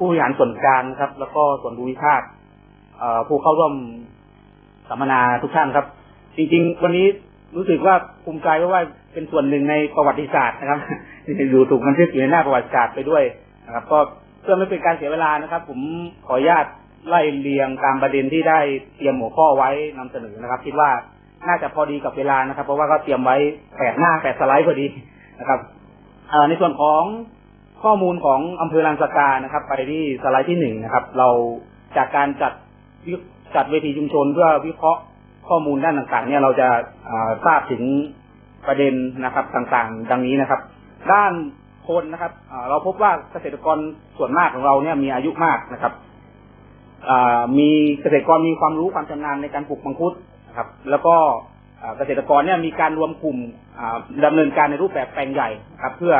ผู้บริหารส่วนกลางครับ แล้วก็ส่วนภูมิภาคผู้เข้าร่วมสัมมนาทุกท่านครับ จริง ๆ วันนี้รู้สึกว่าภูมิใจเพราะว่าเป็นส่วนหนึ่งในประวัติศาสตร์นะครับอยู่ถูกบันทึกอยู่ในหน้าประวัติศาสตร์ไปด้วยนะครับ ก็เพื่อไม่เป็นการเสียเวลานะครับ ผมขออนุญาตไล่เรียงตามประเด็นที่ได้เตรียมหัวข้อไว้นำเสนอนะครับ คิดว่าน่าจะพอดีกับเวลานะครับ เพราะว่าก็เตรียมไว้แปดหน้าแปดสไลด์พอดีนะครับในส่วนของ ข้อมูลของอำเภอลานสกานะครับ ไปที่สไลด์ที่หนึ่งนะครับ เราจากการจัดจัดเวทีชุมชนเพื่อวิเคราะห์ข้อมูลด้านต่างๆ เนี่ยเราจะาทราบถึงประเด็นนะครับต่างๆ ดังนี้นะครับ ด้านคนนะครับเราพบว่าเกษตรกรส่วนมากของเราเนี่ยมีอายุมากนะครับมีเกษตรกรมีความรู้ความชำนาญในการปลูกมังคุดนะครับ แล้วก็เกษตรกรเนี่ยมีการรวมกลุ่มอ่าดำเนินการในรูปแบบแปลงใหญ่ครับ เพื่อ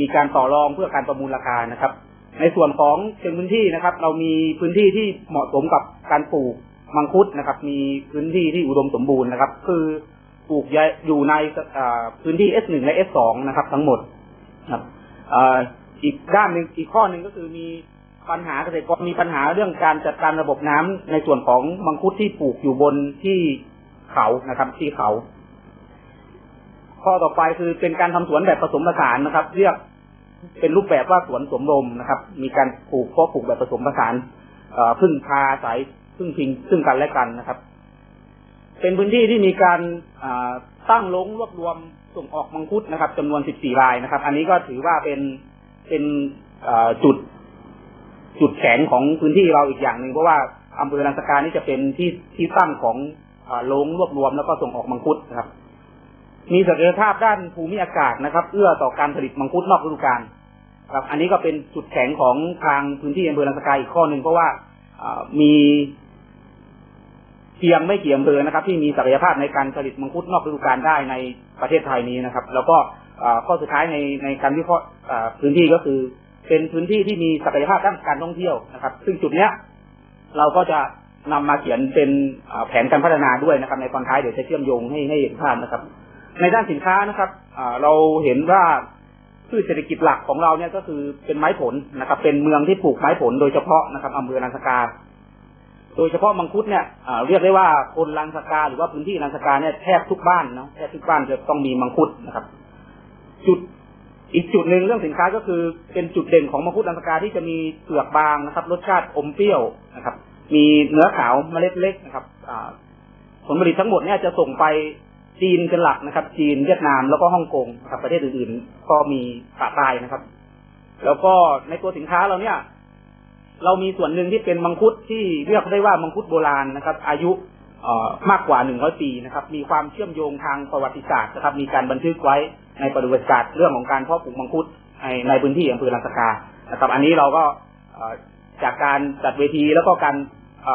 มีการต่อรองเพื่อการประมูลราคานะครับ ในส่วนของเชิงพื้นที่นะครับ เรามีพื้นที่ที่เหมาะสมกับการปลูกมังคุดนะครับ มีพื้นที่ที่อุดมสมบูรณ์นะครับ คือปลูกอยู่ในพื้นที่ S1 และ S2 นะครับ ทั้งหมดครับอีกด้านหนึ่งอีกข้อหนึ่งก็คือมีปัญหาเกษตรกรมีปัญหาเรื่องการจัดการระบบน้ำในส่วนของมังคุดที่ปลูกอยู่บนที่เขานะครับที่เขา ข้อต่อไปคือเป็นการทำสวนแบบผสมผสานนะครับเรียก เป็นรูปแบบว่าสวนสมรมนะครับ มีการปลูกเพาะปลูกแบบผสมผสานอ่อพึ่งพาอายพึ่งพิงซึ่งกันและกันนะครับ เป็นพื้นที่ที่มีการอ่าตั้งลงรวบรวมส่งออกมังคุดนะครับจำนวน 14 รายนะครับ อันนี้ก็ถือว่าเป็นเป็นอ่อจุดจุดแข็งของพื้นที่เราอีกอย่างหนึ่งเพราะว่าอำเภอลังสกานี่จะเป็นที่ที่ตั้งของอ่าโรงรวบรวมแล้วก็ส่งออกมังคุดนะครับ มีศักยภาพด้านภูมิอากาศนะครับ เอื้อต่อการผลิตมังคุดนอกฤดูกาลครับ อันนี้ก็เป็นจุดแข็งของทางพื้นที่อำเภอลังสกาอีกข้อหนึ่งเพราะว่ามีเพียงไม่กี่อำเภอนะครับ ที่มีศักยภาพในการผลิตมังคุดนอกฤดูกาลได้ในประเทศไทยนี้นะครับ แล้วก็ข้อสุดท้ายในในการวิเคราะห์พื้นที่ก็คือ เป็นพื้นที่ที่มีศักยภาพด้านการท่องเที่ยวนะครับ ซึ่งจุดเนี้ยเราก็จะนำมาเขียนเป็นแผนการพัฒนาด้วยนะครับ ในตอนท้ายเดี๋ยวจะเชื่อมโยงให้ให้เห็นภาพนะครับ ในด้านสินค้านะครับเราเห็นว่าพืชเศรษฐกิจหลักของเราเนี่ยก็คือเป็นไม้ผลนะครับ เป็นเมืองที่ปลูกไม้ผลโดยเฉพาะนะครับอำเภอลังสกา โดยเฉพาะมังคุดเนี่ยเรียกได้ว่าคนลังสกาหรือว่าพื้นที่ลังสกาเนี่ยแทบทุกบ้านเนาะแทบทุกบ้านจะต้องมีมังคุดนะครับ จุดอีกจุดหนึ่งเรื่องสินค้าก็คือเป็นจุดเด่นของมังคุดลังสกาที่จะมีเปลือกบางนะครับ รสชาติอมเปรี้ยวนะครับ มีเนื้อขาวเมล็ดเล็กนะครับผลผลิตทั้งหมดเนี่ยจะส่งไป จีนเป็นหลักนะครับ จีนเวียดนามแล้วก็ฮ่องกงครับประเทศอื่นๆก็มีปะปลายนะครับ แล้วก็ในตัวสินค้าเราเนี่ย เรามีส่วนหนึ่งที่เป็นมังคุดที่เรียกได้ว่ามังคุดโบราณนะครับ อายุมากกว่าหนึ่งร้อยปีนะครับ มีความเชื่อมโยงทางประวัติศาสตร์นะครับ มีการบันทึกไว้ในประวัติศาสตร์เรื่องของการเพาะปลูกมังคุดในในพื้นที่อำเภอลังสกานะครับ อันนี้เราก็จากการจัดเวทีแล้วก็การ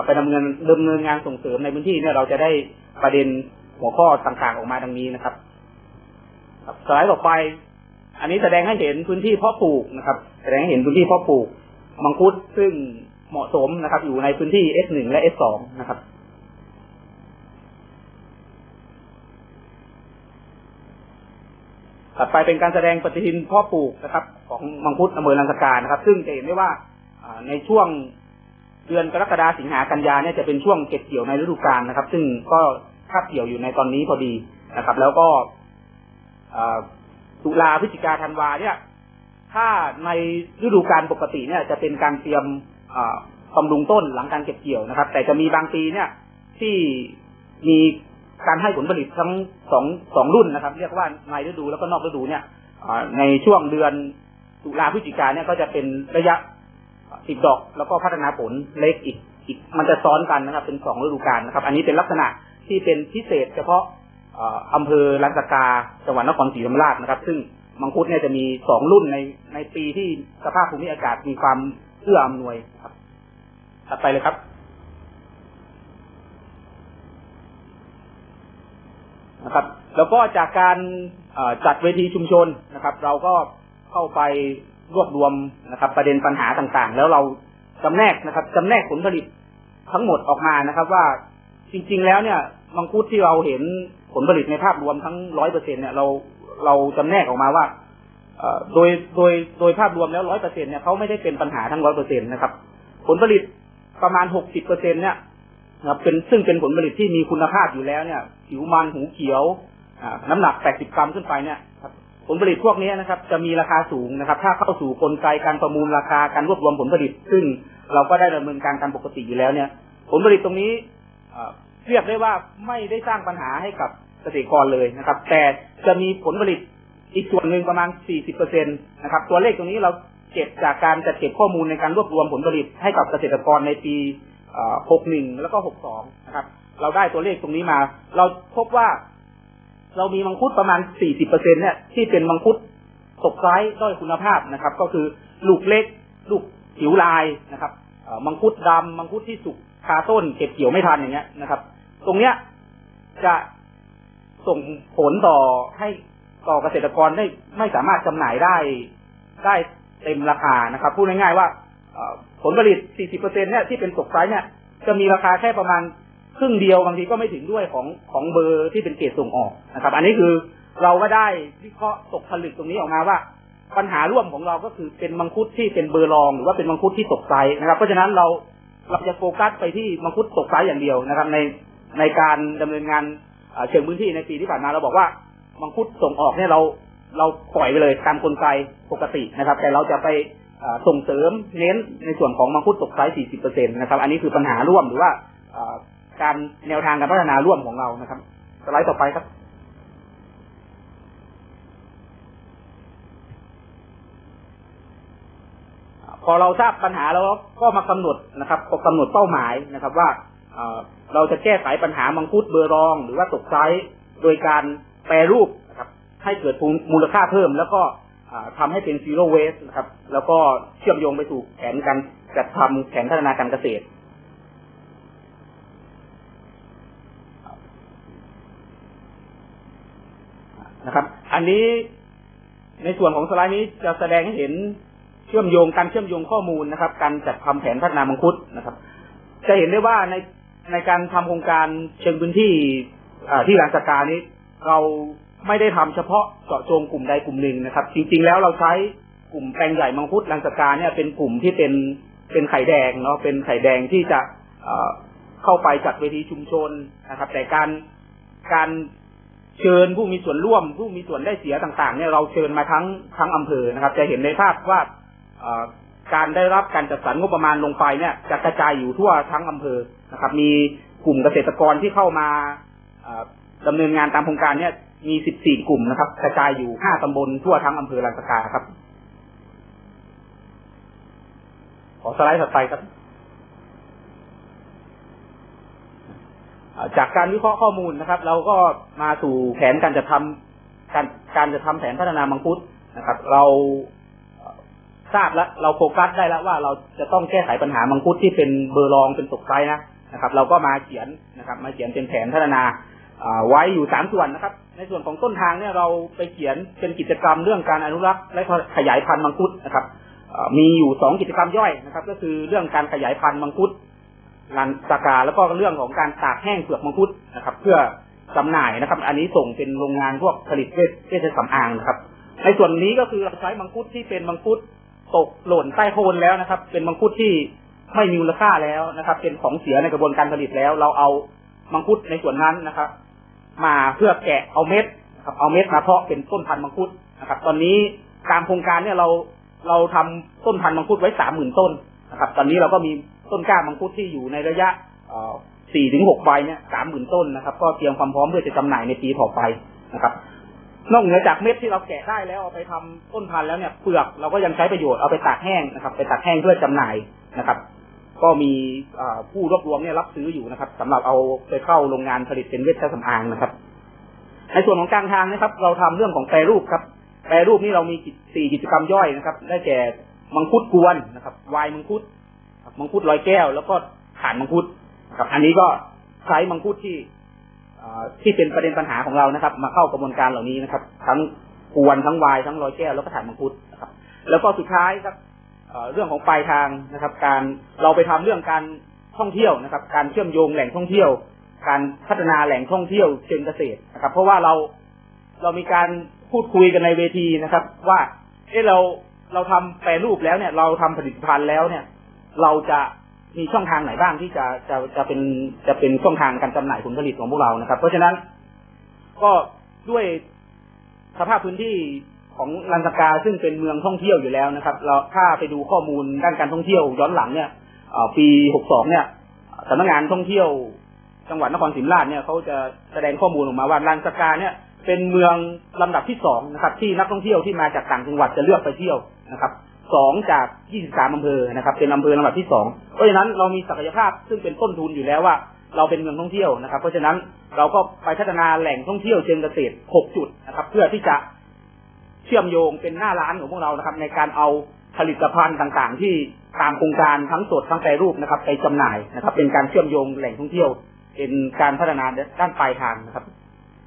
ไปดำเนินดำเนินงานส่งเสริมในพื้นที่เนี่ยเราจะได้ประเด็น หัวข้อต่างๆออกมาดังนี้นะครับครับสไลด์ต่อไป อันนี้แสดงให้เห็นพื้นที่เพาะปลูกนะครับ แสดงให้เห็นพื้นที่เพาะปลูก มังคุดซึ่งเหมาะสมนะครับ อยู่ในพื้นที่ S1 และ S2 นะครับต่อไปเป็นการแสดงปฏิทินเพ่อปลูกนะครับ ของมังคุดอำเภอลังสกานะครับ ซึ่งจะเห็นได้ว่าอ่าในช่วงเดือนกรกฎาสิงหากันยาเนี่ยจะเป็นช่วงเก็บเกี่ยวในฤดูกาลนะครับ ซึ่งก็ คาบเกี่ยวอยู่ในตอนนี้พอดีนะครับ แล้วก็ตุลาพฤศจิกาธันวาเนี่ย ถ้าในฤดูกาลปกติเนี่ย จะเป็นการเตรียมบำรุงต้นหลังการเก็บเกี่ยวนะครับ แต่จะมีบางปีเนี่ย ที่มีการให้ผลผลิตทั้งสองสองรุ่นนะครับ เรียกว่าในฤดูแล้วก็นอกฤดูเนี่ยในช่วงเดือนตุลาพฤศจิกาเนี่ยก็จะเป็นระยะติดดอกแล้วก็พัฒนาผลเล็กอีกอีกมันจะซ้อนกันนะครับ เป็นสองฤดูกาลนะครับ อันนี้เป็นลักษณะ ที่เป็นพิเศษ เฉพาะอ่าอำเภอลังสกาจังหวัดนครศรีธรรมราชนะครับ ซึ่งมังคุดเนี่ยจะมีสองรุ่นในในปีที่สภาพภูมิอากาศมีความเอื้ออำนวยครับถัดไปเลยครับ นะครับ แล้วก็จากการจัดเวทีชุมชนนะครับ เราก็เข้าไปรวบรวมนะครับ ประเด็นปัญหาต่างๆ แล้วเราจำแนกนะครับจำแนกผลผลิตทั้งหมดออกมานะครับ ว่า จริง ๆ แล้วเนี่ย มังคุดที่เราเห็นผลผลิตในภาพรวมทั้งร้อยเปอร์เซ็นเนี่ยเราเราจำแนกออกมาว่าเอโดยโดยโดยภาพรวมแล้วร้อยเปอร์เซ็นเนี่ยเขาไม่ได้เป็นปัญหาทั้งร้อยเปอร์เซ็นนะครับ ผลผลิตประมาณหกสิบเปอร์เซ็นเนี่ยนะครับเป็นซึ่งเป็นผลผลิตที่มีคุณภาพอยู่แล้วเนี่ย ผิวมันหูเขียวน้ำหนักแปดสิบกรัมขึ้นไปเนี่ยครับผลผลิตพวกนี้นะครับ จะมีราคาสูงนะครับ ถ้าเข้าสู่กลไกการประมูลราคาการรวบรวมผลผลิต ซึ่งเราก็ได้ดำเนินการการปกติอยู่แล้วเนี่ย ผลผลิตตรงนี้ เรียกได้ว่าไม่ได้สร้างปัญหาให้กับเกษตรกรเลยนะครับ แต่จะมีผลผลิตอีกส่วนหนึ่งประมาณ 40%นะครับ ตัวเลขตรงนี้เราเก็บจากการจัดเก็บข้อมูลในการรวบรวมผลผลิตให้กับเกษตรกรในปี 61 แล้วก็ 62 นะครับ เราได้ตัวเลขตรงนี้มา เราพบว่าเรามีมังคุดประมาณ 40%เนี่ยที่เป็นมังคุดตกไซส์ด้อยคุณภาพนะครับ ก็คือลูกเล็ก ลูกผิวลายนะครับมังคุดดำมังคุดที่สุก คาต้นเก็บเกี่ยวไม่ทันอย่างเงี้ยนะครับ ตรงเนี้ยจะส่งผลต่อให้ต่อเกษตรกรได้ไม่สามารถจำหน่ายได้ได้เต็มราคานะครับ พูดง่ายๆว่าผลผลิต 40%เนี่ยที่เป็นตกไซส์เนี่ยจะมีราคาแค่ประมาณครึ่งเดียวบางทีก็ไม่ถึงด้วยของของเบอร์ที่เป็นเกรดส่งออกนะครับ อันนี้คือเราก็ได้วิเคราะห์ตกผลึกตรงนี้ออกมาว่า ปัญหาร่วมของเราก็คือเป็นมังคุดที่เป็นเบอร์รอง หรือว่าเป็นมังคุดที่ตกไซส์นะครับ เพราะฉะนั้นเรา เราจะโฟกัสไปที่มังคุดตกไซส์อย่างเดียวนะครับ ในในการดำเนินงานเชิงพื้นที่ในปีที่ผ่านมาเราบอกว่ามังคุดส่งออกเนี่ยเราเราปล่อยไปเลยตามกลไกปกตินะครับ แต่เราจะไปส่งเสริมเน้นในส่วนของมังคุดตกไซส์40%นะครับ อันนี้คือปัญหาร่วมหรือว่าการแนวทางการพัฒนาร่วมของเรานะครับสไลด์ต่อไปครับ พอเราทราบปัญหาแล้วก็มากำหนดนะครับก็กำหนดเป้าหมายนะครับ ว่าเราจะแก้ไขปัญหามังคุดเบอร์รอง หรือว่าตกไซส์โดยการแปรรูปนะครับ ให้เกิดมูลค่าเพิ่ม แล้วก็อ่าทำให้เป็นซีโร่เวสนะครับ แล้วก็เชื่อมโยงไปสู่แผนการจัดทำแผนพัฒนาการเกษตรนะครับ อันนี้ในส่วนของสไลด์นี้จะแสดงให้เห็น ชื่อมโยงการเชื่อมโยงข้อมูลนะครับ การจัดทำแผนพัฒนามังคุดนะครับ จะเห็นได้ว่าในในการทำโครงการเชิงพื้นที่ที่ลานสกานี้ เราไม่ได้ทำเฉพาะเจาะจงกลุ่มใดกลุ่มหนึ่งนะครับ จริง ๆ แล้วเราใช้กลุ่มแปลงใหญ่มังคุดลานสกาเนี่ยเป็นกลุ่มที่เป็นเป็นไข่แดงเนาะเป็นไข่แดงที่จะเข้าไปจัดเวทีชุมชนนะครับ แต่การการเชิญผู้มีส่วนร่วมผู้มีส่วนได้เสียต่างๆเนี่ยเราเชิญมาทั้งทั้งอำเภอนะครับ จะเห็นในภาพว่า การได้รับการจัดสรรงบประมาณลงไปเนี่ยจะกระจายอยู่ทั่วทั้งอำเภอนะครับ มีกลุ่มเกษตรกรที่เข้ามาเอ่อดำเนินงานตามโครงการเนี่ยมี 14 กลุ่มนะครับ กระจายอยู่ 5 ตำบลทั่วทั้งอำเภอลานสกาครับ ขอสไลด์ถัดไปครับ จากการวิเคราะห์ข้อมูลนะครับ เราก็มาสู่แผนการจะทำการการจะทำแผนพัฒนามังคุดนะครับ เรา ทราบแล้ว เราโฟกัสได้แล้วว่าเราจะต้องแก้ไขปัญหามังคุดที่เป็นเบอร์รองเป็นตกไซนะนะครับ เราก็มาเขียนนะครับ มาเขียนเป็นแผนพัฒนาอ่าไว้อยู่สามส่วนนะครับ ในส่วนของต้นทางเนี่ยเราไปเขียนเป็นกิจกรรมเรื่องการอนุรักษ์และขยายพันธุ์มังคุดนะครับมีอยู่สองกิจกรรมย่อยนะครับ ก็คือเรื่องการขยายพันธุ์มังคุดลานสากาแล้วก็เรื่องของการตากแห้งเปลือกมังคุดนะครับ เพื่อจำหน่ายนะครับ อันนี้ส่งเป็นโรงงานพวกผลิตเวชเวชสำอางนะครับ ในส่วนนี้ก็คือเราใช้มังคุดที่เป็นมังคุด ตกหล่นใต้โคนแล้วนะครับ เป็นมังคุดที่ไม่มีมูลค่าแล้วนะครับ เป็นของเสียในกระบวนการผลิตแล้ว เราเอามังคุดในส่วนนั้นนะครับ มาเพื่อแกะเอาเม็ดครับเอาเม็ดมาเพาะเป็นต้นพันธุ์มังคุดนะครับ ตอนนี้ตามโครงการเนี่ยเราเราทำต้นพันธุ์มังคุดไว้สามหมื่นต้นนะครับ ตอนนี้เราก็มีต้นกล้ามังคุดที่อยู่ในระยะสี่ถึงหกใบเนี่ยสามหมื่นต้นนะครับ ก็เตรียมความพร้อมเพื่อจะจำหน่ายในปีต่อไปนะครับ นอกเหนือจากเม็ดที่เราแกะได้แล้วเอาไปทำต้นพันธุ์แล้วเนี่ยเปลือกเราก็ยังใช้ประโยชน์เอาไปตากแห้งนะครับ ไปตากแห้งเพื่อจำหน่ายนะครับ ก็มีผู้รวบรวมเนี่ยรับซื้ออยู่นะครับสำหรับเอาไปเข้าโรงงานผลิตเป็นเวชสำอางนะครับ ในส่วนของกลางทางนะครับ เราทำเรื่องของแปรรูปครับ แปรรูปนี่เรามีสี่กิจกรรมย่อยนะครับ ได้แก่มังคุดกวนนะครับวายมังคุดมังคุดลอยแก้ว แล้วก็ฐานมังคุดครับ อันนี้ก็ใช้มังคุดที่ ที่เป็นประเด็นปัญหาของเรานะครับ มาเข้ากระบวนการเหล่านี้นะครับ ทั้งกวนทั้งวายทั้งลอยแก้วแล้วก็ฐานมังคุดนะครับ แล้วก็สุดท้ายครับเรื่องของปลายทางนะครับ การเราไปทำเรื่องการท่องเที่ยวนะครับ การเชื่อมโยงแหล่งท่องเที่ยว การพัฒนาแหล่งท่องเที่ยวเชิงเกษตรนะครับ เพราะว่าเราเรามีการพูดคุยกันในเวทีนะครับ ว่าเอะเราเราทำแปรรูปแล้วเนี่ย เราทำผลิตภัณฑ์แล้วเนี่ย เราจะ มีช่องทางไหนบ้างที่จะจะจะเป็นจะเป็นช่องทางการจำหน่ายผลผลิตของพวกเรานะครับ เพราะฉะนั้นก็ด้วยสภาพพื้นที่ของลันสกาซึ่งเป็นเมืองท่องเที่ยวอยู่แล้วนะครับ เราถ้าไปดูข้อมูลด้านการท่องเที่ยวย้อนหลังเนี่ยปี62เนี่ยสำนักงานท่องเที่ยวจังหวัดนครศรีธรรมราชเนี่ยเขาจะแสดงข้อมูลออกมาว่าลันสกาเนี่ยเป็นเมืองลำดับที่สองนะครับ ที่นักท่องเที่ยวที่มาจากต่างจังหวัดจะเลือกไปเที่ยวนะครับ สองจาก23อำเภอนะครับ เป็นอำเภอลำดับที่สองเพราะฉะนั้นเรามีศักยภาพซึ่งเป็นต้นทุนอยู่แล้วว่า เราเป็นเมืองท่องเที่ยวนะครับ เพราะฉะนั้นเราก็ไปพัฒนาแหล่งท่องเที่ยวเชิงเกษตร6จุดนะครับ เพื่อที่จะเชื่อมโยงเป็นหน้าร้านของพวกเรานะครับ ในการเอาผลิตภัณฑ์ต่างๆ ที่ตามโครงการทั้งสดทั้งแปรรูปนะครับ ไปจำหน่ายนะครับ เป็นการเชื่อมโยงแหล่งท่องเที่ยว เป็นการพัฒนาด้านปลายทางนะครับ